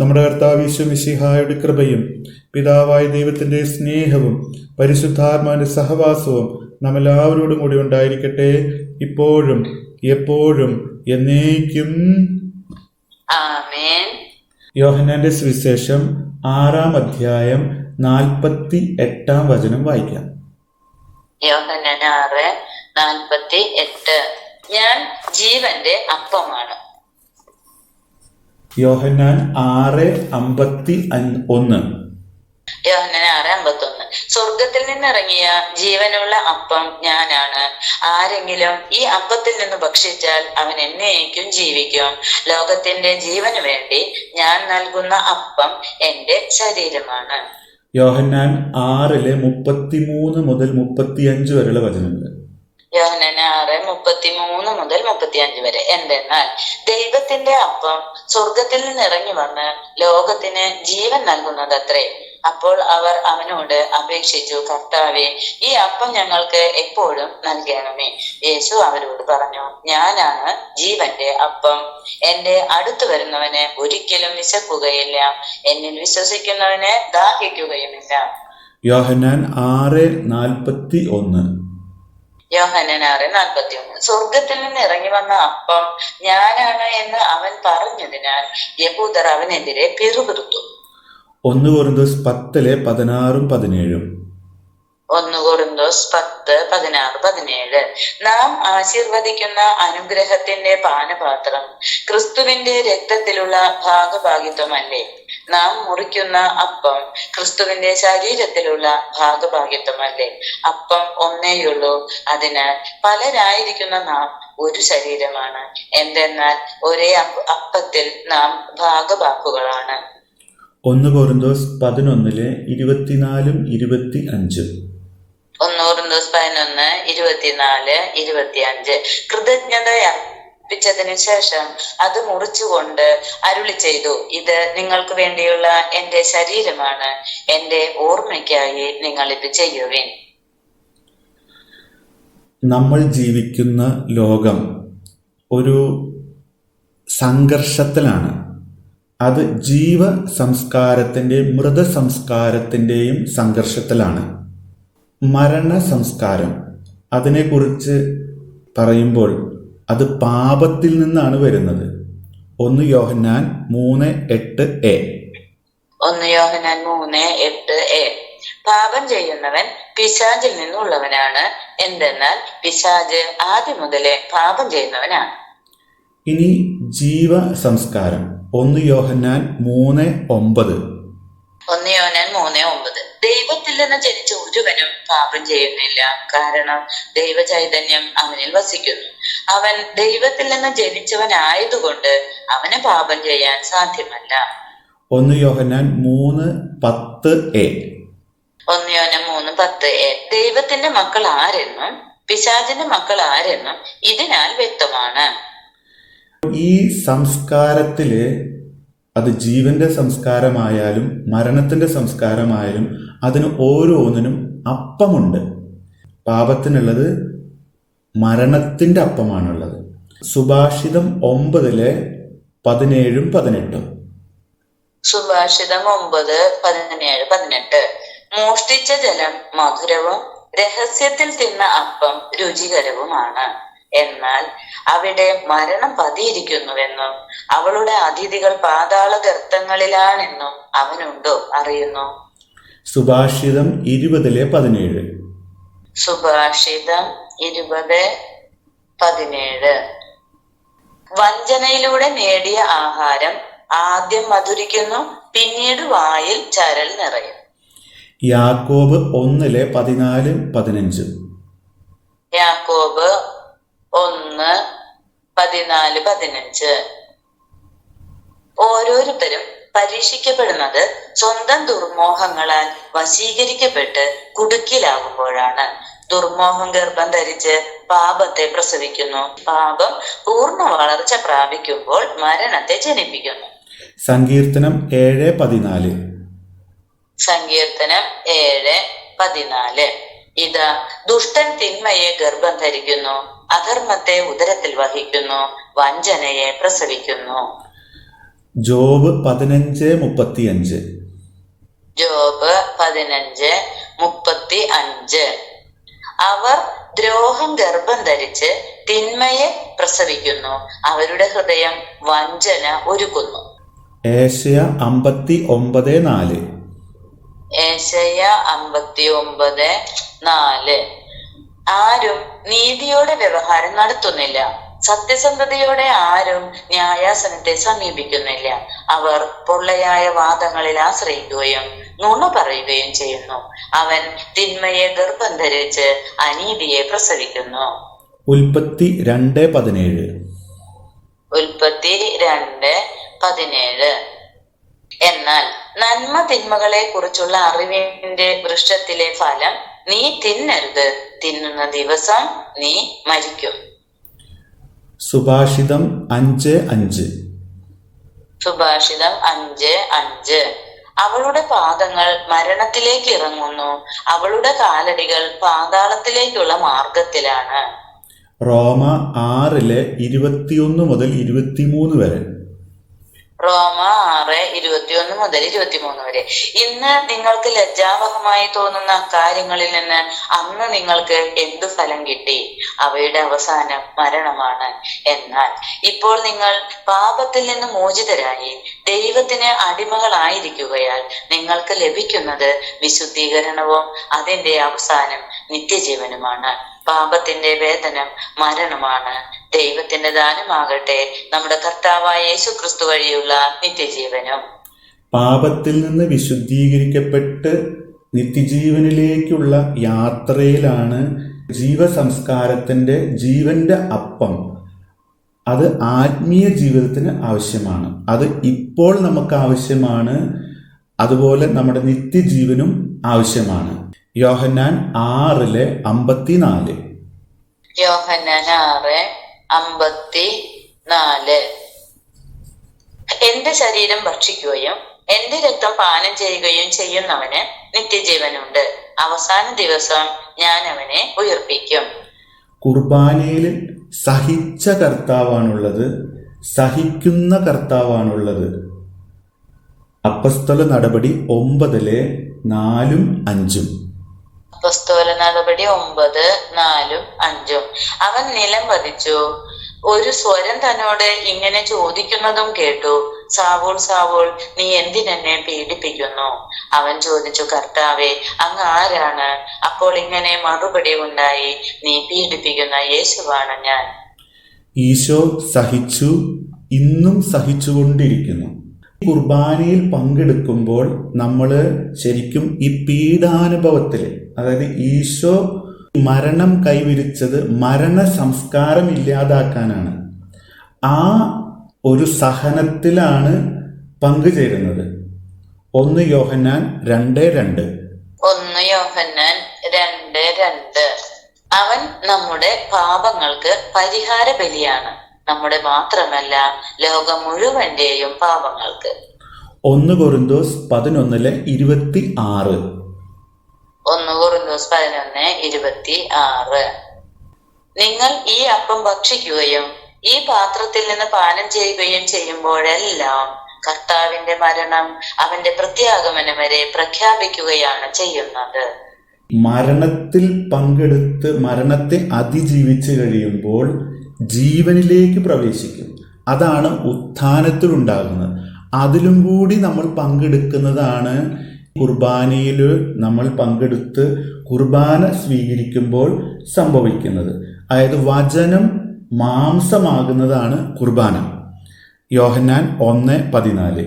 നമ്മുടെ കർത്താവ് ഈശ്വമിശിഹായുടെ കൃപയും പിതാവായ ദൈവത്തിന്റെ സ്നേഹവും പരിശുദ്ധാത്മാവിന്റെ സഹവാസവും നമ്മെല്ലാവരോടും കൂടി ഉണ്ടായിരിക്കട്ടെ. ഇപ്പോഴും എപ്പോഴും എന്നേക്കും. യോഹനാന്റെ സുവിശേഷം ആറാം അധ്യായം നാൽപ്പത്തി എട്ടാം വചനം വായിക്കാം. യോഹന്നാൻ ആറ് നാൽപ്പത്തി എട്ട് ഞാൻ ജീവന്റെ അപ്പമാണ്. യോഹന്നാൻ ആറ് അമ്പത്തി ഒന്ന്. യോഹന്നാൻ ആറ് അമ്പത്തൊന്ന്. സ്വർഗത്തിൽ നിന്നിറങ്ങിയ ജീവനുള്ള അപ്പം ഞാനാണ്. ആരെങ്കിലും ഈ അപ്പത്തിൽ നിന്ന് ഭക്ഷിച്ചാൽ അവൻ എന്നേക്കും ജീവിക്കും. ലോകത്തിന്റെ ജീവന് വേണ്ടി ഞാൻ നൽകുന്ന അപ്പം എന്റെ ശരീരമാണ്. യോഹന്നാൻ ആറിലെ മുപ്പത്തിമൂന്ന് മുതൽ മുപ്പത്തിയഞ്ച് വരെയുള്ള വചനങ്ങൾ. യോഹന്നാൻ ആറ് മുപ്പത്തി മൂന്ന് മുതൽ മുപ്പത്തിയഞ്ച് വരെ. എന്തെന്നാൽ ദൈവത്തിന്റെ അപ്പം സ്വർഗത്തിൽ നിന്ന് ഇറങ്ങി വന്ന് ലോകത്തിന് ജീവൻ നൽകുന്നതത്രേ അപ്പോൾ അവർ അവനോട് അപേക്ഷിച്ചു കർത്താവെ ഈ അപ്പം ഞങ്ങൾക്ക് എപ്പോഴും നൽകണമേ. യേശു അവരോട് പറഞ്ഞു ഞാനാണ് ജീവന്റെ അപ്പം. എന്റെ അടുത്തു വരുന്നവന് ഒരിക്കലും വിശക്കുകയില്ല. എന്നിൽ വിശ്വസിക്കുന്നവനെ ദാഹിക്കുകയുമില്ല. യോഹന്നാൻ ആറ് നാൽപ്പത്തി ഒന്ന് യോഹനൻ ആറ് നാൽപ്പത്തി ഒന്ന് സ്വർഗത്തിൽ നിന്ന് ഇറങ്ങി വന്ന അപ്പം ഞാനാണ് എന്ന് അവൻ പറഞ്ഞതിനാൽ യഹൂദർ അവനെതിരെ പിറുപിറുത്തു. ഒന്ന് കൊറിന്തോസ് പത്തിലെ പതിനാറും പതിനേഴും. ഒന്ന് കൊറിന്തോസ് പത്ത് പതിനാറ് പതിനേഴ്. നാം ആശീർവദിക്കുന്ന അനുഗ്രഹത്തിന്റെ പാനപാത്രം ക്രിസ്തുവിന്റെ രക്തത്തിലുള്ള ഭാഗഭാഗിത്വമല്ലേ? നാം മുറിക്കുന്ന അപ്പം ക്രിസ്തുവിന്റെ ശരീരത്തിലുള്ള ഭാഗഭാഗ്യത്വമല്ലേ അപ്പം ഒന്നേയുള്ളൂ അതിനാൽ പലരായിരിക്കുന്ന നാം ഒരു ശരീരമാണ്. എന്തെന്നാൽ ഒരേ അപ്പത്തിൽ നാം ഭാഗഭാക്കുകളാണ്. ഒന്ന് കോറിന്തോസ് പതിനൊന്നിലെ ഇരുപത്തിനാലും ഇരുപത്തി അഞ്ചും ഒന്ന് കൊറിന്തോസ് പതിനൊന്ന് ഇരുപത്തിനാല് ഇരുപത്തി അഞ്ച് കൃതജ്ഞത അർപ്പിച്ചതിനു ശേഷം അത് മുറിച്ചുകൊണ്ട് അരുളി ചെയ്തു ഇത് നിങ്ങൾക്ക് വേണ്ടിയുള്ള എന്റെ ശരീരമാണ്. എന്റെ ഓർമ്മയ്ക്കായി നിങ്ങൾ ഇത് ചെയ്യുവിൻ. നമ്മൾ ജീവിക്കുന്ന ലോകം ഒരു സംഘർഷത്തിലാണ്. അത് ജീവ സംസ്കാരത്തിന്റെയും മൃത സംസ്കാരത്തിന്റെയും സംഘർഷത്തിലാണ്. മരണ സംസ്കാരം. അതിനെക്കുറിച്ച് പറയുമ്പോൾ അത് പാപത്തിൽ നിന്നാണ് വരുന്നത്. ഒന്ന് യോഹന്നാൻ മൂന്ന് എട്ട് എ. ഒന്ന് യോഹനാൻ മൂന്ന് എട്ട് എ. പാപം ചെയ്യുന്നവൻ പിശാചിൽ നിന്നുള്ളവനാണ്. എന്തെന്നാൽ പിശാജ് ആദ്യം മുതലേ പാപം ചെയ്യുന്നവനാണ്. ഇനി ജീവ സംസ്കാരം. ഒന്ന് യോഹന്നാൻ മൂന്ന് ഒമ്പത്. ഒന്ന് യോഹനാൻ മൂന്ന് ഒമ്പത്. ദൈവത്തിൽ നിന്ന് ജനിച്ച ഒരുവനും പാപം ചെയ്യുന്നില്ല. കാരണം ദൈവചൈതന്യം അവനിൽ വസിക്കുന്നു. അവൻ ദൈവത്തിൽ നിന്ന് ജനിച്ചവനായതുകൊണ്ട് അവന് പാപം ചെയ്യാൻ സാധ്യമല്ല. ഒന്ന് യോഹന്നാൻ മൂന്ന് പത്ത് എ. ഒന്ന് യോന മൂന്ന് പത്ത് എ. ദൈവത്തിന്റെ മക്കൾ ആരെന്നും പിശാചിന്റെ മക്കൾ ആരെന്നും ഇതിനാൽ വ്യക്തമാണ്. ഈ സംസ്കാരത്തിൽ അത് ജീവന്റെ സംസ്കാരമായാലും മരണത്തിന്റെ സംസ്കാരമായാലും അതിന് ഓരോന്നിനും അപ്പമുണ്ട്. പാപത്തിനുള്ളത് മരണത്തിന്റെ അപ്പമാണുള്ളത് സുഭാഷിതം ഒമ്പതിലെ പതിനേഴും പതിനെട്ടും. സുഭാഷിതം ഒമ്പത് പതിനേഴ് പതിനെട്ട്. മോഷ്ടിച്ച ജലം മധുരവും രഹസ്യത്തിൽ തിന്ന അപ്പം രുചികരവുമാണ്. എന്നാൽ അവിടെ മരണം പതിയിരിക്കുന്നുവെന്നും അവളുടെ അതിഥികൾ പാതാള ഗർത്തങ്ങളിലാണെന്നും അവനുണ്ടോ അറിയുന്നു. സുഭാഷിതം ഇരുപതിലെ പതിനേഴ്. സുഭാഷിതം ഇരുപത് പതിനേഴ്. വഞ്ചനയിലൂടെ നേടിയ ആഹാരം ആദ്യം മധുരിക്കുന്നു പിന്നീട് വായിൽ ചരൽ നിറയും. യാക്കോബ് ഒന്നിലെ പതിനാലും പതിനഞ്ചും. യാക്കോബ് ഒന്ന് പതിനാല് പതിനഞ്ച്. ഓരോരുത്തരും പരീക്ഷിക്കപ്പെടുന്നത് സ്വന്തം ദുർമോഹങ്ങളാൽ വശീകരിക്കപ്പെട്ട് കുടുക്കിലാകുമ്പോഴാണ്. ദുർമോഹം ഗർഭം ധരിച്ച് പാപത്തെ പ്രസവിക്കുന്നു. പാപം പൂർണ വളർച്ച പ്രാപിക്കുമ്പോൾ മരണത്തെ ജനിപ്പിക്കുന്നു. സങ്കീർത്തനം ഏഴ് പതിനാല്. സങ്കീർത്തനം ഏഴ് പതിനാല്. ഇതാ ദുഷ്ടൻ തിന്മയെ ഗർഭം ധരിക്കുന്നു അധർമ്മത്തെ ഉദരത്തിൽ വഹിക്കുന്നു വഞ്ചനയെ പ്രസവിക്കുന്നു. ജോബ് പതിനഞ്ച് മുപ്പത്തിയഞ്ച്. ജോബ് പതിനഞ്ച് മുപ്പത്തി അഞ്ച് അവർ ദ്രോഹം ഗർഭം ധരിച്ച് തിന്മയെ പ്രസവിക്കുന്നു. അവരുടെ ഹൃദയം വഞ്ചന ഒരുക്കുന്നു. ഏഷ്യ അമ്പത്തി ഒമ്പത് നാല്. ഏഷ്യ അമ്പത്തി ഒമ്പത് നാല്. ആരും നീതിയോടെ വ്യവഹാരം നടത്തുന്നില്ല. സത്യസന്ധതയോടെ ആരും ന്യായാസനത്തെ സമീപിക്കുന്നില്ല. അവർ പൊള്ളയായ വാദങ്ങളിൽ ആശ്രയിക്കുകയും നുണ പറയുകയും ചെയ്യുന്നു. അവൻ തിന്മയെ ഗർഭം ധരിച്ച് അനീതിയെ പ്രസവിക്കുന്നു. ഉൽപ്പത്തി രണ്ട് പതിനേഴ്. ഉൽപ്പത്തി രണ്ട് പതിനേഴ്. എന്നാൽ നന്മ തിന്മകളെ കുറിച്ചുള്ള അറിവിന്റെ വൃക്ഷത്തിലെ ഫലം നീ തിന്നരുത്. തിന്നുന്ന ദിവസം നീ മരിക്കും. സുഭാഷിതം അഞ്ച് അഞ്ച്. സുഭാഷിതം അഞ്ച് അഞ്ച്. അവളുടെ പാദങ്ങൾ മരണത്തിലേക്ക് ഇറങ്ങുന്നു. അവളുടെ കാലടികൾ പാതാളത്തിലേക്കുള്ള മാർഗത്തിലാണ് റോമ ആറിലെ ഇരുപത്തിയൊന്ന് മുതൽ ഇരുപത്തിമൂന്ന് വരെ. റോമ ആറ് ഇരുപത്തിയൊന്ന് മുതൽ ഇരുപത്തിമൂന്ന് വരെ. ഇന്ന് നിങ്ങൾക്ക് ലജ്ജാവഹമായി തോന്നുന്ന കാര്യങ്ങളിൽ നിന്ന് അന്ന് നിങ്ങൾക്ക് എന്തു ഫലം കിട്ടി? അവയുടെ അവസാനം മരണമാണ്. എന്നാൽ ഇപ്പോൾ നിങ്ങൾ പാപത്തിൽ നിന്ന് മോചിതരായി ദൈവത്തിന് അടിമകളായിരിക്കുകയാൽ നിങ്ങൾക്ക് ലഭിക്കുന്നത് വിശുദ്ധീകരണവും അതിന്റെ അവസാനം നിത്യജീവനുമാണ്. പാപത്തിന്റെ വേതനം മരണമാണ്. ദൈവത്തിന്റെ ദാനമാകട്ടെ നമ്മുടെ കർത്താവായ യേശു ക്രിസ്തു വഴിയുള്ള നിത്യജീവനും. പാപത്തിൽ നിന്ന് വിശുദ്ധീകരിക്കപ്പെട്ട് നിത്യജീവനിലേക്കുള്ള യാത്രയിലാണ് ജീവസംസ്കാരത്തിന്റെ ജീവന്റെ അപ്പം. അത് ആത്മീയ ജീവിതത്തിന് ആവശ്യമാണ്. അത് ഇപ്പോൾ നമുക്ക് ആവശ്യമാണ്. അതുപോലെ നമ്മുടെ നിത്യജീവനും ആവശ്യമാണ്. യോഹന്നാൻ ആറിലെ അമ്പത്തിനാല്. യോഹന്നാൻ ആറ് അമ്പത്തി നാല് എന്റെ ശരീരം ഭക്ഷിക്കുകയും എന്റെ രക്തം പാനം ചെയ്യുകയും ചെയ്യുന്നവന് നിത്യജീവനുണ്ട്. അവസാന ദിവസം ഞാൻ അവനെ ഉയർപ്പിക്കും. കുർബാനയിൽ സഹിച്ച കർത്താവാണുള്ളത് സഹിക്കുന്ന കർത്താവാണുള്ളത്. അപ്പസ്തല നടപടി ഒമ്പതിലെ നാലും അഞ്ചും. പുസ്തക നടപടി ഒമ്പത് നാലും അഞ്ചും. അവൻ നിലം പതിച്ചു. ഒരു സ്വരം തന്നോട് ഇങ്ങനെ ചോദിക്കുന്നതും കേട്ടു. സാവോൾ സാവോൾ നീ എന്തിനെന്നെ പീഡിപ്പിക്കുന്നു? അവൻ ചോദിച്ചു കർത്താവെ അങ്ങ് ആരാണ്? അപ്പോൾ ഇങ്ങനെ മറുപടി ഉണ്ടായി നീ പീഡിപ്പിക്കുന്ന യേശുവാണ് ഞാൻ. ഈശോ സഹിച്ചു ഇന്നും സഹിച്ചുകൊണ്ടിരിക്കുന്നു. കുർബാനയിൽ പങ്കെടുക്കുമ്പോൾ നമ്മൾ ശരിക്കും ഈ പീഡാനുഭവത്തിൽ അതായത് ഈശോ മരണം കൈവിരിച്ചത് മരണ സംസ്കാരം ഇല്ലാതാക്കാനാണ്. ആ ഒരു സഹനത്തിലാണ് പങ്കുചേരുന്നത് ഒന്ന് യോഹന്നാൻ രണ്ട് രണ്ട്. ഒന്ന് യോഹന്നാൻ രണ്ട് രണ്ട്. അവൻ നമ്മുടെ പാപങ്ങൾക്ക് പരിഹാര ബലിയാണ് നമ്മുടെ മാത്രമല്ല ലോകം മുഴുവന്റെയും പാപങ്ങൾക്ക്. ഒന്ന് കൊറിന്തോസ് പതിനൊന്നിലെ ഇരുപത്തി ആറ്. ഒന്ന് കൊറിന്തോസ് പതിനൊന്ന് ഇരുപത്തി ആറ്. നിങ്ങൾ ഈ അപ്പം ഭക്ഷിക്കുകയും ഈ പാത്രത്തിൽ നിന്ന് പാനം ചെയ്യുകയും ചെയ്യുമ്പോഴെല്ലാം കർത്താവിന്റെ മരണം അവന്റെ പ്രത്യാഗമനം വരെ പ്രഖ്യാപിക്കുകയാണ് ചെയ്യുന്നത്. മരണത്തിൽ പങ്കെടുത്ത് മരണത്തെ അതിജീവിച്ചു കഴിയുമ്പോൾ ജീവനിലേക്ക് പ്രവേശിക്കും. അതാണ് ഉത്ഥാനത്തിലുണ്ടാകുന്നത്. അതിലും കൂടി നമ്മൾ പങ്കെടുക്കുന്നതാണ് കുർബാനയിൽ നമ്മൾ പങ്കെടുത്ത് കുർബാന സ്വീകരിക്കുമ്പോൾ സംഭവിക്കുന്നത്. അതായത് വചനം മാംസമാകുന്നതാണ് കുർബാന. യോഹന്നാൻ ഒന്ന് പതിനാല്.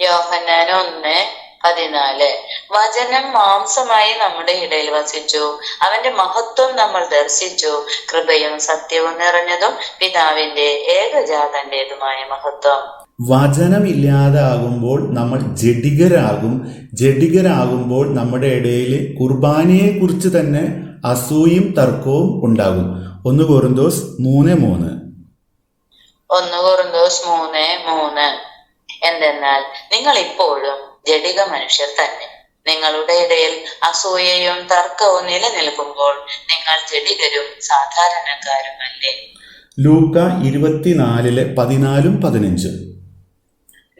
യോഹന്നാൻ ഒന്ന് പതിനാല്. വചനം മാംസമായി നമ്മുടെ ഇടയിൽ വസിച്ചു. അവന്റെ മഹത്വം നമ്മൾ ദർശിച്ചു. കൃപയും സത്യവും നിറഞ്ഞതും പിതാവിന്റെ ഏകജാതന്റേതുമായ മഹത്വം. വചനമില്ലാതാകുമ്പോൾ നമ്മൾ ജഡികരാകും. ജഡികരാകുമ്പോൾ നമ്മുടെ ഇടയിൽ കുർബാനയെക്കുറിച്ച് തന്നെ അസൂയും തർക്കവും ഉണ്ടാകും. ഒന്ന് കോറിന്തോസ് മൂന്ന് മൂന്ന്. ഒന്ന് കോറിന്തോസ് മൂന്ന് മൂന്ന്. എന്തെന്നാൽ നിങ്ങൾ ഇപ്പോഴും ജഡിക മനുഷ്യർ തന്നെ. നിങ്ങളുടെ ഇടയിൽ അസൂയയും തർക്കവും നിലനിൽക്കുമ്പോൾ നിങ്ങൾ ജഡികരും സാധാരണക്കാരുമല്ലേ? ലൂക്ക ഇരുപത്തിനാലിലെ പതിനാലും പതിനഞ്ചും.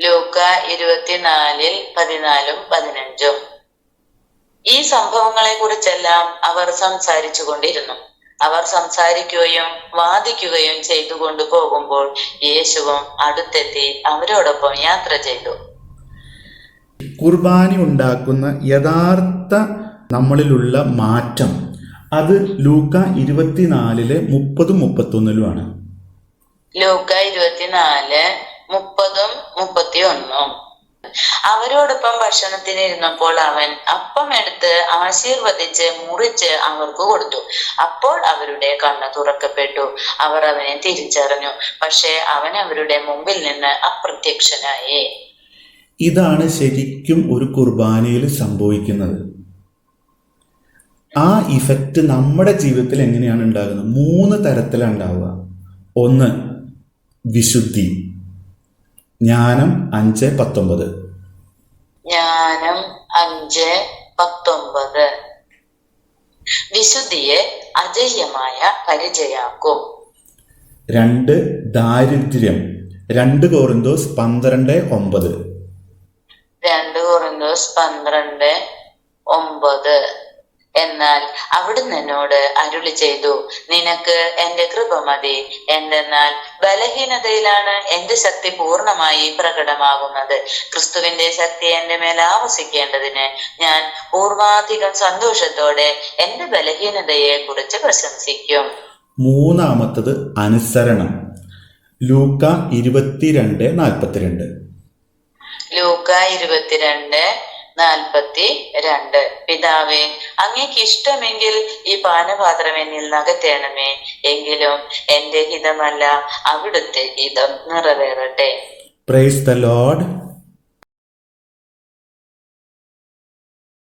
ലൂക്ക ഇരുപത്തിനാലിൽ പതിനാലും പതിനഞ്ചും. ഈ സംഭവങ്ങളെ കുറിച്ചെല്ലാം അവർ സംസാരിച്ചു കൊണ്ടിരുന്നു അവർ സംസാരിക്കുകയും വാദിക്കുകയും ചെയ്തുകൊണ്ട് പോകുമ്പോൾ യേശുവും അടുത്തെത്തി അവരോടൊപ്പം യാത്ര ചെയ്തു. കുർബാന ഉണ്ടാക്കുന്ന യഥാർത്ഥ നമ്മളിലുള്ള മാറ്റം അത് ലൂക്ക ഇരുപത്തിനാലിലെ മുപ്പതും മുപ്പത്തൊന്നിലുമാണ്. ലൂക്ക ഇരുപത്തിനാല് മുപ്പതും മുപ്പത്തി ഒന്നും അവരോടൊപ്പം ഭക്ഷണത്തിന് ഇരുന്നപ്പോൾ അവൻ അപ്പം എടുത്ത് ആശീർവദിച്ച് മുറിച്ച് അവർക്ക് കൊടുത്തു. അപ്പോൾ അവരുടെ കണ്ണ് തുറക്കപ്പെട്ടു. അവർ അവനെ തിരിച്ചറിഞ്ഞു. പക്ഷെ അവൻ അവരുടെ മുമ്പിൽ നിന്ന് അപ്രത്യക്ഷനായി. ഇതാണ് ശരിക്കും ഒരു കുർബാനയിൽ സംഭവിക്കുന്നത്. ആ ഇഫക്റ്റ് നമ്മുടെ ജീവിതത്തിൽ എങ്ങനെയാണ് ഉണ്ടാകുന്നത്? മൂന്ന് തരത്തിലാണ് ഉണ്ടാവുക. ഒന്ന് വിശുദ്ധി. ജ്ഞാനം അഞ്ച് പത്തൊമ്പത്. ജ്ഞാനം അഞ്ച് പത്തൊമ്പത്. വിശുദ്ധിയെ അജയ്യമായ പരിചയാക്കും. രണ്ട് ദാരിദ്ര്യം. രണ്ട് കോറിന്തോസ് പന്ത്രണ്ട് ഒമ്പത്. കൊറിന്തോസ് പന്ത്രണ്ട് ഒമ്പത്. എന്നാൽ അവിടുന്ന് എന്നോട് അരുളി ചെയ്തു നിനക്ക് എന്റെ കൃപ മതി. എന്തെന്നാൽ ബലഹീനതയിലാണ് എന്റെ ശക്തി പൂർണമായി പ്രകടമാകുന്നത്. ക്രിസ്തുവിന്റെ ശക്തി എന്റെ മേൽ ആവസിക്കേണ്ടതിന് ഞാൻ പൂർവാധികം സന്തോഷത്തോടെ എന്റെ ബലഹീനതയെ കുറിച്ച് പ്രശംസിക്കും. മൂന്നാമത്തത് അനുസരണം. ലൂക്ക ഇരുപത്തിരണ്ട് നാൽപ്പത്തിരണ്ട്. ലൂക്ക ഇരുപത്തിരണ്ട് നാൽപ്പത്തി രണ്ട്. പിതാവേ അങ്ങേക്ക് ഇഷ്ടമെങ്കിൽ ഈ പാനപാത്രം എന്നിൽ നകത്തേണമേ. എങ്കിലും എന്റെ ഹിതമല്ല അവിടുത്തെ ഹിതം നിറവേറട്ടെ. Praise the load